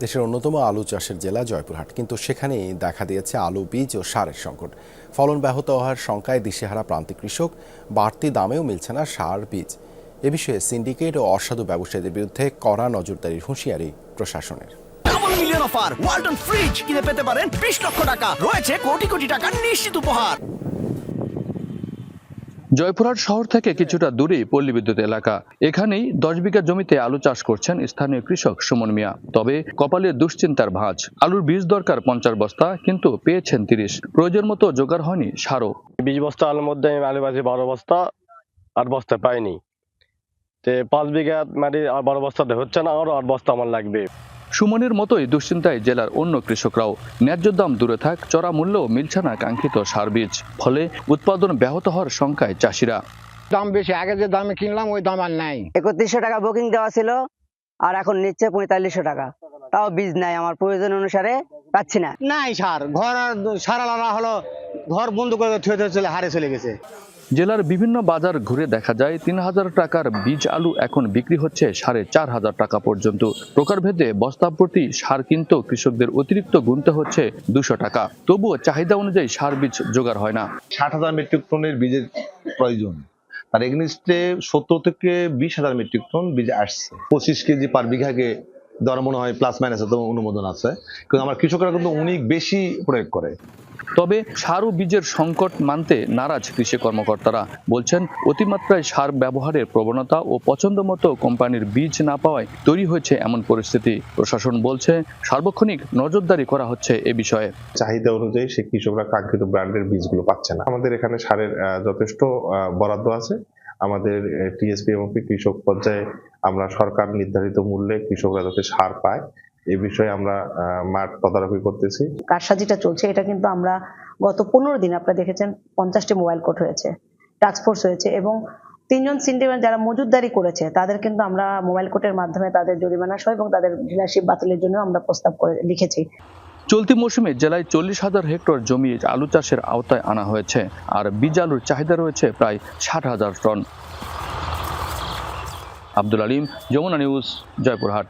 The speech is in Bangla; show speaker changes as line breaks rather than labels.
দেশের অন্যতম আলু চাষের জেলা জয়পুরহাট। কিন্তু সেখানেই দেখা দিয়েছে আলু বীজ ও সারের সংকট। ফলন ব্যাহত হওয়ার শঙ্কায় দিশেহারা প্রান্তিক কৃষক, বাড়তি দামেও মিলছে না সার বীজ। এ বিষয়ে সিন্ডিকেট ও অসাধু ব্যবসায়ীদের বিরুদ্ধে কড়া নজরদারির হুঁশিয়ারি প্রশাসনের।
মিলিয়ন অফার ফ্রিজ কিনে পেতে পারেন বিশ লক্ষ টাকা। রয়েছে কোটি কোটি টাকার নিশ্চিত উপহার।
জয়পুরহাট শহর থেকে কিছুটা দূরেই পল্লী বিদ্যুৎ এলাকা। এখানেই দশ বিঘা জমিতে আলু চাষ করছেন স্থানীয় কৃষক সুমন মিয়া। তবে কপালে দুশ্চিন্তার ভাঁজ। আলুর বীজ দরকার পঞ্চাশ বস্তা কিন্তু পেয়েছেন তিরিশ। প্রয়োজন মতো জোগাড় হয়নি সারও।
বিশ বস্তা আলুর মধ্যে আমি আলু পাচ্ছি বারো বস্তা আট বস্তা পাইনি। তে পাঁচ বিঘা মাটি আর বারো বস্তাতে হচ্ছে না আরও আট বস্তা আমার লাগবে।
সুমনের মতোই দুশ্চিন্তায় জেলার অন্য কৃষকরাও। ন্যায্য দাম দূরে থাক চড়া মূল্যও মিলছে না কাঙ্ক্ষিত সার বীজ। ফলে উৎপাদন ব্যাহত হওয়ার শঙ্কায় চাষিরা।
দাম বেশি আগে যে দামে কিনলাম ওই দাম আর নাই।
একত্রিশশো টাকা বুকিং দেওয়া ছিল আর এখন নিচ্ছে পঁয়তাল্লিশশো টাকা। তাও বীজ নাই আমার প্রয়োজন অনুসারে পাচ্ছি না।
নাই সার ঘর আর সারালারা হলো ঘর বন্ধ করে থুয়ে থুয়ে চলে হারে চলে গেছে।
জেলার বিভিন্ন বাজার ঘুরে দেখা যায় তিন হাজার টাকার বীজ আলু এখন বিক্রি হচ্ছে সাড়ে চার হাজার টাকা পর্যন্ত। প্রকারভেদে বস্তা প্রতি সার কিনতেও কৃষকদের অতিরিক্ত গুনতে হচ্ছে দুশো টাকা। তবুও চাহিদা অনুযায়ী সার বীজ জোগাড় হয় না।
ষাট হাজার মেট্রিক টনের বীজের প্রয়োজন। তার এগনিস্টে সত্তর থেকে বিশ হাজার মেট্রিক টন বীজ আসছে। পঁচিশ কেজি পার বিঘাকে দেওয়ার মনে হয় প্লাস মাইনাস অনুমোদন আছে। কিন্তু আমার কৃষকরা কিন্তু অনেক বেশি প্রয়োগ করে।
তবে সার ও বীজের সংকট মানতে নারাজ কৃষি কর্মকর্তারা। বলছেন, অতিমাত্রায় সার ব্যবহারের প্রবণতা ও পছন্দ মতো কোম্পানির বীজ না পাওয়ায় তৈরি হয়েছে এমন পরিস্থিতি। প্রশাসন বলছে, সার্বক্ষণিক নজরদারি করা হচ্ছে এ বিষয়ে।
চাহিদা অনুযায়ী সে কৃষকরা কাঙ্ক্ষিত ব্র্যান্ডের বীজগুলো পাচ্ছে না। আমাদের এখানে সারের যথেষ্ট বরাদ্দ আছে। আমাদের টিএসপি এবং কৃষক পর্যায়ে আমরা সরকার নির্ধারিত মূল্যে কৃষকরা যাতে সার পায় এই বিষয়ে আমরা মাঠ তদারকি করতেছি।
কারসাজিটা চলছে এটা কিন্তু আমরা গত পনেরো দিন আপনারা দেখেছেন পঞ্চাশটি মোবাইল কোর্ট হয়েছে টাস্কফোর্স হয়েছে এবং তিনজন সিন্ডিকেট যারা মজুদদারি করেছে তাদের কিন্তু আমরা মোবাইল কোর্টের মাধ্যমে তাদের জরিমানা সহ এবং তাদের ডিলারশিপ বাতিলের জন্য আমরা প্রস্তাব করে লিখেছি।
চলতি মৌসুমে জেলায় চল্লিশ হাজার হেক্টর জমি আলু চাষের আওতায় আনা হয়েছে আর বীজ আলুর চাহিদা রয়েছে প্রায় ষাট হাজার টন। আব্দুল আলিম যমুনা নিউজ জয়পুরহাট।